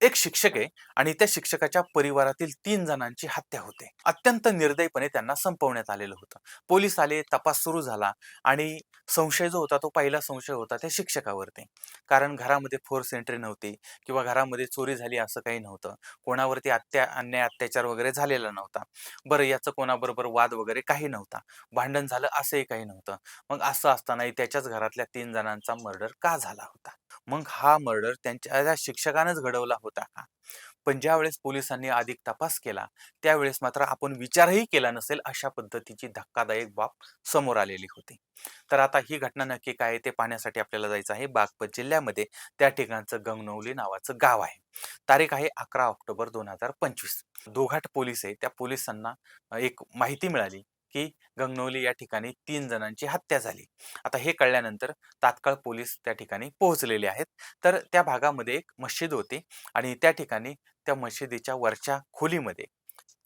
एक शिक्षक आहे आणि त्या शिक्षकाच्या परिवारातील तीन जणांची हत्या होते. अत्यंत निर्दयपणे त्यांना संपवण्यात आलेलं होतं. पोलीस आले तपास सुरू झाला आणि संशय जो होता तो पहिला संशय होता त्या शिक्षकावरती. कारण घरामध्ये फोर्स एंट्री नव्हती किंवा घरामध्ये चोरी झाली असं काही नव्हतं. कोणावरती अत्या अन्याय अत्याचार वगैरे झालेला नव्हता. बरं याचं कोणाबरोबर वाद वगैरे काही नव्हता. भांडण झालं असंही काही नव्हतं. मग असं असतानाही त्याच्याच घरातल्या तीन जणांचा मर्डर का झाला होता? मग हा मर्डर त्यांच्या त्या शिक्षकानंच घडवला होता. का? पण ज्यावेळेस पोलिसांनी अधिक तपास केला त्यावेळेस मात्र आपण विचारही केला नसेल अशा पद्धतीची धक्कादायक बाब समोर आलेली होती. तर आता ही घटना नक्की काय आहे ते पाहण्यासाठी आपल्याला जायचं आहे बागपत जिल्ह्यामध्ये. त्या ठिकाणचं गंगनवली नावाचं गाव आहे. तारीख आहे अकरा ऑक्टोबर दोन हजार पंचवीस. दोघाट पोलीस आहे. त्या पोलिसांना एक माहिती मिळाली. की गंगनवली या ठिकाणी तीन जणांची हत्या झाली. आता हे कळल्यानंतर तात्काळ पोलीस त्या ठिकाणी पोहोचलेले आहेत. तर त्या भागामध्ये एक मस्जिद होती आणि त्या ठिकाणी त्या मशिदीच्या वरच्या खोलीमध्ये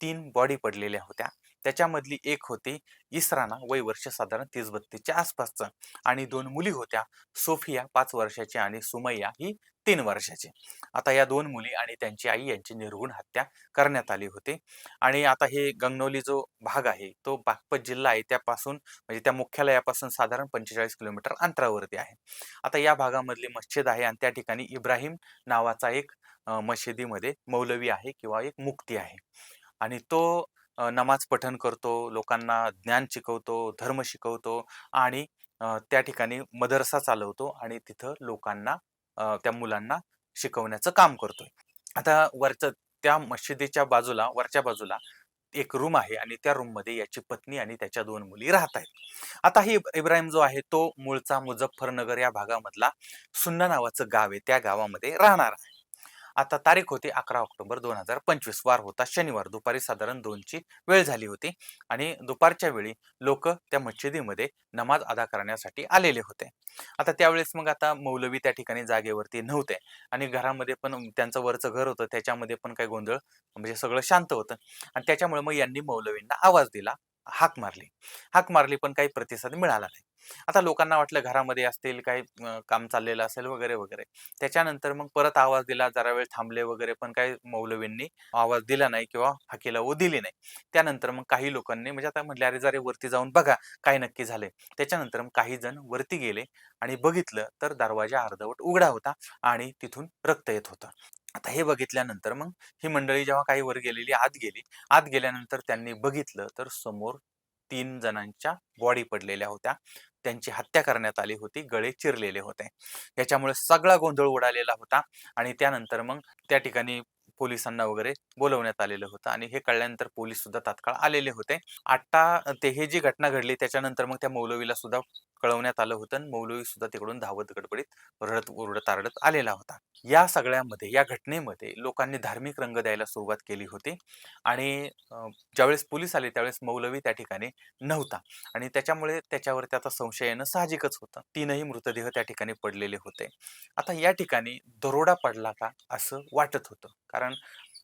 तीन बॉडी पडलेल्या होत्या. त्याच्यामधली एक होती इसराना वय वर्ष साधारण तीस बत्तीसच्या आसपासचं आणि दोन मुली होत्या सोफिया पाच वर्षाची आणि सुमैया ही तीन वर्षाचे. आता या दोन मुली आणि त्यांची आई यांची निर्गुण हत्या करण्यात आली होती. आणि आता हे गंगनोली जो भाग आहे तो बागपत जिल्हा आहे त्यापासून म्हणजे त्या मुख्यालयापासून साधारण पंचेचाळीस किलोमीटर अंतरावरती आहे. आता या भागामधली मस्जिद आहे आणि त्या ठिकाणी इब्राहिम नावाचा एक मशिदीमध्ये मौलवी आहे किंवा एक मुक्ती आहे. आणि तो नमाज पठण करतो लोकांना ज्ञान शिकवतो धर्म शिकवतो आणि त्या ठिकाणी मदरसा चालवतो आणि तिथं लोकांना त्या मुलांना शिकवण्याचं काम करतोय. आता वरचं त्या मशिदीच्या बाजूला वरच्या बाजूला एक रूम आहे आणि त्या रूममध्ये याची पत्नी आणि त्याच्या दोन मुली राहत आहेत. आता ही इब्राहिम जो आहे तो मूळचा मुझफ्फरनगर या भागामधला सुन्ना नावाचं गाव आहे. त्या गावामध्ये राहणार आहे. आता तारीख होती अकरा ऑक्टोबर दोन हजार पंचवीस. वार होता शनिवार. दुपारी साधारण दोनची वेळ झाली होती आणि दुपारच्या वेळी लोक त्या मशिदीमध्ये नमाज अदा करण्यासाठी आलेले होते. आता त्यावेळेस मग आता मौलवी त्या ठिकाणी जागेवरती नव्हते आणि घरामध्ये पण त्यांचं वरचं घर होतं त्याच्यामध्ये पण काही गोंधळ म्हणजे सगळं शांत होतं आणि त्याच्यामुळे मग यांनी मौलवींना आवाज दिला हाक मारली. हाक मारली पण काही प्रतिसाद मिळाला नाही. आता लोकांना वाटलं घरामध्ये असतील काही काम चाललेलं असेल वगैरे वगैरे. त्याच्यानंतर मग परत आवाज दिला जरा वेळ थांबले वगैरे पण काही मौलवींनी आवाज दिला नाही किंवा हाकेला ओ दिली नाही. त्यानंतर मग काही लोकांनी म्हणजे आता म्हटले अरे जरे वरती जाऊन बघा काय नक्की झाले त्याच्यानंतर मग काही जण वरती गेले आणि बघितलं तर दरवाजा अर्धवट उघडा होता आणि तिथून रक्त येत होतं. आता हे बघितल्यानंतर मग ही मंडळी जेव्हा काही वर गेलेली आत गेली आत गेल्यानंतर त्यांनी बघितलं तर समोर तीन जणांच्या बॉडी पडलेल्या होत्या. त्यांची हत्या करण्यात आली होती गळे चिरलेले होते. याच्यामुळे सगळा गोंधळ उडालेला होता आणि त्यानंतर मग त्या ठिकाणी पोलिसांना वगैरे बोलवण्यात आलेलं होतं आणि हे कळल्यानंतर पोलीस सुद्धा तात्काळ आलेले होते. आत्ता ते हे जी घटना घडली त्याच्यानंतर मग त्या मौलवीला सुद्धा कळवण्यात आलं होतं मौलवी सुद्धा तिकडून धावत गडबडीत रडत ओरडत आरडत आलेला होता. या सगळ्यामध्ये या घटनेमध्ये लोकांनी धार्मिक रंग द्यायला सुरुवात केली होती आणि ज्यावेळेस पोलीस आले त्यावेळेस मौलवी त्या ठिकाणी नव्हता आणि त्याच्यामुळे त्याच्यावर आता संशय येणं साहजिकच होतं. तीनही मृतदेह त्या ठिकाणी पडलेले होते. आता या ठिकाणी दरोडा पडला का असं वाटत होतं. कारण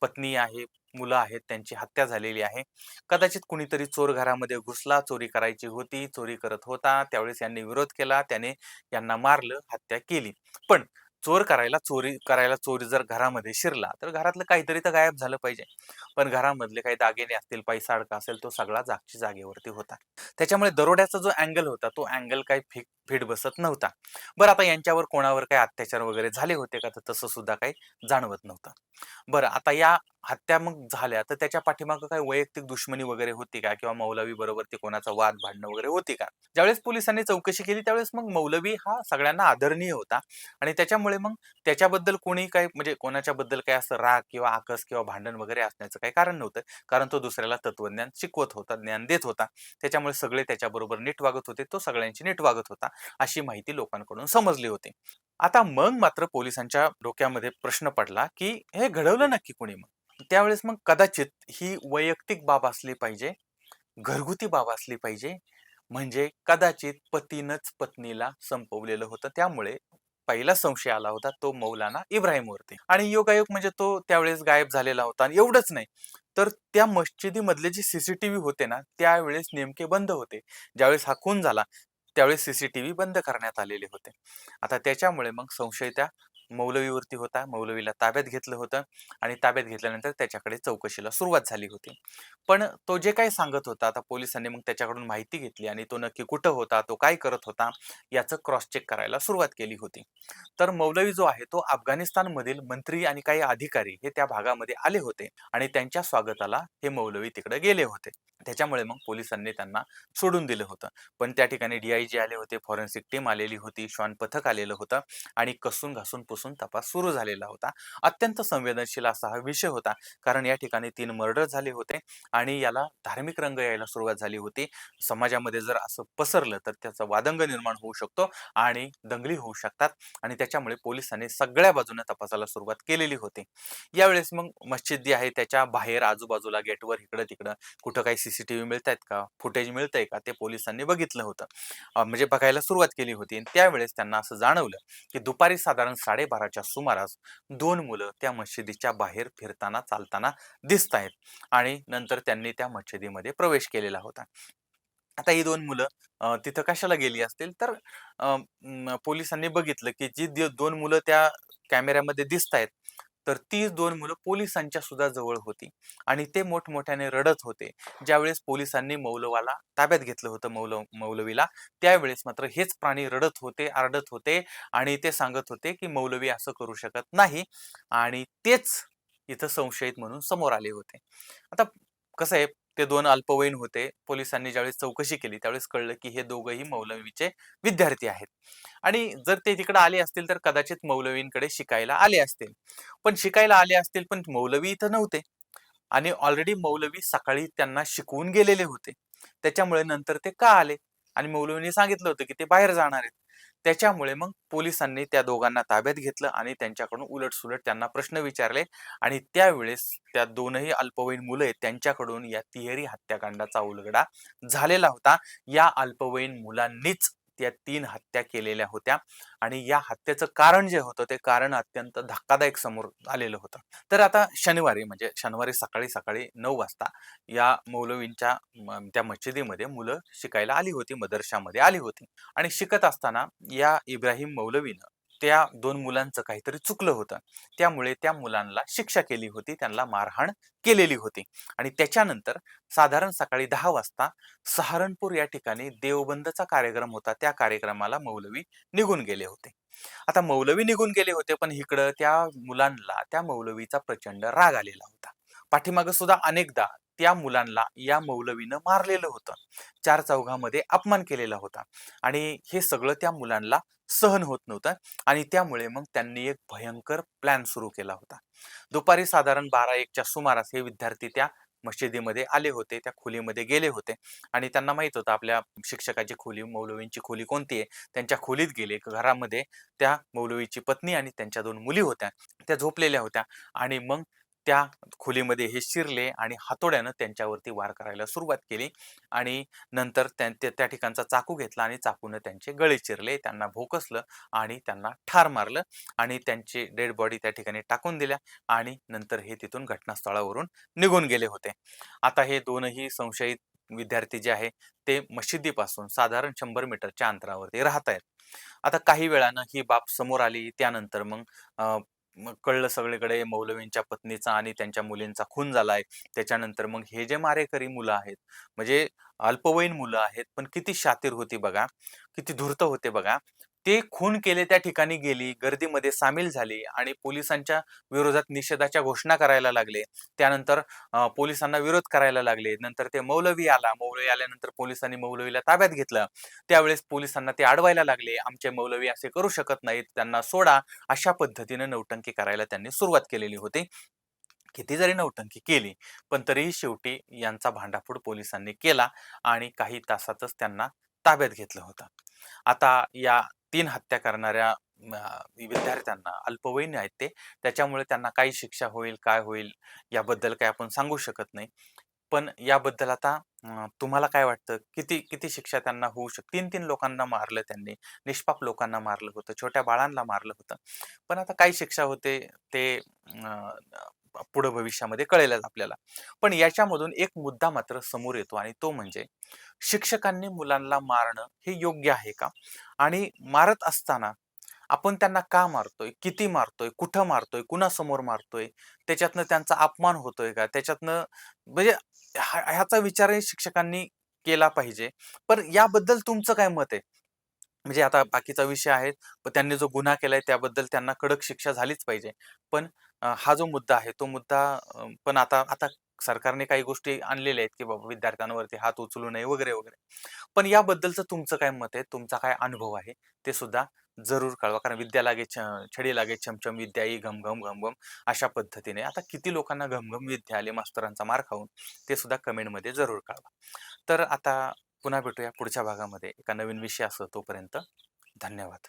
पत्नी आहे मुलं आहेत त्यांची हत्या झालेली आहे. कदाचित कुणीतरी चोर घरामध्ये घुसला चोरी करायची होती चोरी करत होता त्यावेळेस यांनी विरोध केला त्याने यांना मारलं हत्या केली. पण चोर करायला चोरी करायला चोरी जर घरामध्ये शिरला तर घरातलं काहीतरी तर गायब झालं पाहिजे. पण घरामधले काही दागिने असतील पैसा अडका असेल तो सगळा जागची जागेवरती होता. त्याच्यामुळे दरोड्याचा जो अँगल होता तो अँगल काही फिक फिट बसत नव्हता. बरं आता यांच्यावर कोणावर काही अत्याचार वगैरे झाले होते का? तर तसं सुद्धा काही जाणवत नव्हतं. बरं आता या हत्या मग झाल्या तर त्याच्या पाठीमागं काही वैयक्तिक दुश्मनी वगैरे होती का? किंवा मौलवी बरोबर ते कोणाचा वाद भांडणं वगैरे होती का? ज्यावेळेस पोलिसांनी चौकशी केली त्यावेळेस मग मौलवी हा सगळ्यांना आदरणीय होता. आणि त्याच्यामुळे मग त्याच्याबद्दल कोणी काही म्हणजे कोणाच्या बद्दल काही असं राग किंवा आकस किंवा भांडण वगैरे असण्याचं काही कारण नव्हतं. कारण तो दुसऱ्याला तत्वज्ञान शिकवत होता ज्ञान देत होता. त्याच्यामुळे सगळे त्याच्याबरोबर नीट वागत होते. तो सगळ्यांची नीट वागत होता. अशी माहिती लोकांकडून समजली होती. आता मग मात्र पोलिसांच्या डोक्यामध्ये प्रश्न पडला की हे घडवलं नक्की कोणी मग? त्यावेळेस मग कदाचित ही वैयक्तिक बाब असली पाहिजे घरगुती बाब असली पाहिजे म्हणजे कदाचित पतीनच पत्नीला संपवलेलं होतं. त्यामुळे पहिला संशय आला होता तो मौलाना इब्राहिमवरती. आणि योगायोग म्हणजे तो त्यावेळेस गायब झालेला होता आणि एवढंच नाही. तर त्या मस्जिदीमधले जे सीसीटीव्ही होते ना त्यावेळेस नेमके बंद होते. ज्यावेळेस हा खून झाला त्यावेळी सी सी टी व्ही बंद करण्यात आलेले होते. आता त्याच्यामुळे मग संशय त्या मौलवीवरती होता. मौलवीला ताब्यात घेतलं होतं आणि ताब्यात घेतल्यानंतर त्याच्याकडे चौकशीला सुरुवात झाली होती. पण तो जे काही सांगत होता आता पोलिसांनी मग त्याच्याकडून माहिती घेतली आणि तो नक्की कुठं होता तो काय करत होता याचं क्रॉस चेक करायला सुरुवात केली होती. तर मौलवी जो आहे तो अफगाणिस्तानमधील मंत्री आणि काही अधिकारी हे त्या भागामध्ये आले होते आणि त्यांच्या स्वागताला हे मौलवी तिकडे गेले होते. त्याच्यामुळे मग पोलिसांनी त्यांना सोडून दिलं होतं. पण त्या ठिकाणी डीआयजी आले होते फॉरेन्सिक टीम आलेली होती श्वान पथक आलेलं होतं आणि कसून घासून पुसून तपास सुरू झालेला होता. अत्यंत संवेदनशील असा हा विषय होता कारण या ठिकाणी तीन मर्डर झाले होते आणि याला धार्मिक रंग यायला सुरुवात झाली होती. समाजामध्ये जर असं पसरलं तर त्याचा वादंग निर्माण होऊ शकतो आणि दंगली होऊ शकतात आणि त्याच्यामुळे पोलिसांनी सगळ्या बाजूने तपासाला सुरुवात केलेली होती. यावेळेस मग मस्जिद जी आहे त्याच्या बाहेर आजूबाजूला गेटवर इकडं तिकडं कुठं काही सीसीटीव्ही मिळत आहेत का फुटेज मिळतंय का ते पोलिसांनी बघितलं होतं. म्हणजे बघायला सुरुवात केली होती त्यावेळेस त्यांना असं जाणवलं की दुपारी साधारण साडेबाराच्या सुमारास दोन मुलं त्या मशिदीच्या बाहेर फिरताना चालताना दिसत आहेत आणि नंतर त्यांनी त्या मच्छिदीमध्ये प्रवेश केलेला होता. आता ही दोन मुलं अं, तिथं कशाला गेली असतील? तर अं, पोलिसांनी बघितलं की जी दोन मुलं त्या कॅमेऱ्यामध्ये दिसत आहेत तर ती दोन मुलं पोलिसांच्या सुद्धा जवळ होती आणि ते मोठमोठ्याने रडत होते. ज्यावेळेस पोलिसांनी मौलवाला ताब्यात घेतलं होतं मौल मौलवीला त्यावेळेस मात्र हेच प्राणी रडत होते आरडत होते आणि ते सांगत होते की मौलवी असं करू शकत नाही आणि तेच इथं संशयित म्हणून समोर आले होते. आता कसं आहे ते दोन अल्पवयीन होते. पोलिसांनी ज्यावेळेस चौकशी केली त्यावेळेस कळलं की हे दोघंही मौलवीचे विद्यार्थी आहेत. आणि जर ते तिकडे आले असतील तर कदाचित मौलवींकडे शिकायला आले असतील. पण शिकायला आले असतील पण मौलवी इथं नव्हते. आणि ऑलरेडी मौलवी सकाळी त्यांना शिकवून गेलेले होते. त्याच्यामुळे नंतर ते का आले? आणि मौलवींनी सांगितलं होतं की ते बाहेर जाणार आहेत. त्याच्यामुळे मग पोलिसांनी त्या दोघांना ताब्यात घेतलं आणि त्यांच्याकडून उलटसुलट त्यांना प्रश्न विचारले आणि त्यावेळेस त्या दोनही अल्पवयीन मुलं आहेत त्यांच्याकडून या तिहेरी हत्याकांडाचा उलगडा झालेला होता. या अल्पवयीन मुलांनीच त्या तीन हत्या केलेल्या होत्या आणि या हत्येचं कारण जे होतं ते कारण अत्यंत धक्कादायक समोर आलेलं होतं. तर आता शनिवारी म्हणजे शनिवारी सकाळी सकाळी नऊ वाजता या मौलवींच्या त्या मशिदीमध्ये मुलं शिकायला आली होती मदरशामध्ये आली होती आणि शिकत असताना या इब्राहिम मौलवीनं त्या दोन मुलांचं काहीतरी चुकलं होतं. त्यामुळे त्या मुलांना शिक्षा केली होती त्यांना मारहाण केलेली होती. आणि त्याच्यानंतर साधारण सकाळी दहा वाजता सहारनपूर या ठिकाणी देवबंदचा कार्यक्रम होता. त्या कार्यक्रमाला मौलवी निघून गेले होते. आता मौलवी निघून गेले होते पण इकडं त्या मुलांना त्या मौलवीचा प्रचंड राग आलेला होता. पाठीमागं सुद्धा अनेकदा त्या मुलांना या मौलवीनं मारलेलं होतं. चार चौघामध्ये अपमान केलेला होता. आणि हे सगळं त्या मुलांना सहन होत नव्हतं आणि त्यामुळे मग त्यांनी एक भयंकर प्लॅन सुरू केला होता. दुपारी साधारण बारा एकच्या सुमारास हे विद्यार्थी त्या मशिदीमध्ये आले होते त्या खोलीमध्ये गेले होते. आणि त्यांना माहीत होतं आपल्या शिक्षकाची खोली मौलवींची खोली कोणती आहे? त्यांच्या खोलीत गेले. घरामध्ये त्या मौलवीची पत्नी आणि त्यांच्या दोन मुली होत्या. त्या झोपलेल्या होत्या. आणि मग त्या खोलीमध्ये हे शिरले आणि हातोड्यानं त्यांच्यावरती वार करायला सुरुवात केली आणि नंतर त्या त्या- त्या ठिकाणचा चाकू घेतला आणि चाकूनं त्यांचे गळे चिरले त्यांना भोकसलं आणि त्यांना ठार मारलं आणि त्यांची डेड बॉडी त्या ठिकाणी टाकून दिल्या आणि नंतर हे तिथून घटनास्थळावरून निघून गेले होते. आता हे दोनही संशयित विद्यार्थी जे आहे ते मशिदीपासून साधारण शंभर मीटरच्या अंतरावरती राहत आहेत आता काही वेळानं ही बाब समोर आली त्यानंतर मग मग कळलं सगळीकडे मौलवींच्या पत्नीचा आणि त्यांच्या मुलींचा खून झालाय. त्याच्यानंतर मग हे जे मारेकरी मुलं आहेत म्हणजे अल्पवयीन मुलं आहेत पण किती शातीर होती बघा किती धूर्त होते बघा. ते खून केले त्या ठिकाणी गेली गर्दीमध्ये सामील झाली आणि पोलिसांच्या विरोधात निषेधाच्या घोषणा करायला लागले. त्यानंतर पोलिसांना विरोध करायला लागले. नंतर ते मौलवी आला. मौलवी आल्यानंतर पोलिसांनी मौलवीला ताब्यात घेतलं. त्यावेळेस पोलिसांना ते अडवायला लागले. आमचे मौलवी असे करू शकत नाहीत. त्यांना सोडा अशा पद्धतीने नौटंकी करायला त्यांनी सुरुवात केलेली होती. किती जरी नौटंकी केली पण तरीही शेवटी यांचा भांडाफोड पोलिसांनी केला आणि काही तासातच त्यांना ताब्यात घेतलं होतं. आता या तीन हत्या करणाऱ्या विद्यार्थ्यांना अल्पवयीन आहेत ते. त्याच्यामुळे त्यांना काय शिक्षा होईल काय होईल याबद्दल काही आपण सांगू शकत नाही. पण याबद्दल आता तुम्हाला काय वाटतं? किती किती शिक्षा त्यांना होऊ शकते तीन तीन लोकांना मारलं त्यांनी. निष्पाप लोकांना मारलं होतं. छोट्या बाळांना मारलं होतं. पण आता काय शिक्षा होते ते पुढे भविष्यामध्ये कळेलच आपल्याला. पण याच्यामधून एक मुद्दा मात्र समोर येतो आणि तो म्हणजे शिक्षकांनी मुलांना मारणं हे योग्य आहे का? आणि मारत असताना आपण त्यांना का मारतोय? किती मारतोय? कुठं मारतोय? कुणासमोर मारतोय? त्याच्यातनं त्यांचा अपमान होतोय का? त्याच्यातनं म्हणजे ह्याचा विचारही शिक्षकांनी केला पाहिजे. पण याबद्दल तुमचं काय मत आहे? म्हणजे आता बाकीचा विषय आहे पण त्यांनी जो गुन्हा केलाय त्याबद्दल त्यांना कडक शिक्षा झालीच पाहिजे. पण हा जो मुद्दा आहे तो मुद्दा पण आता आता सरकारने काही गोष्टी आणलेल्या आहेत की बाबा विद्यार्थ्यांवरती हात उचलू नये वगैरे वगैरे. पण याबद्दलचं तुमचं काय मत आहे? तुमचा काय अनुभव आहे? ते सुद्धा जरूर कळवा. कारण विद्या लागे छ- छडी लागे छमछम विद्या ही घमघम घमघम अशा पद्धतीने. आता किती लोकांना घमघम विद्या आले मास्तरांचा मार खाऊन ते सुद्धा कमेंटमध्ये जरूर कळवा. तर आता पुन्हा भेटूया पुढच्या भागामध्ये. एका नवीन विषय असतो तोपर्यंत धन्यवाद.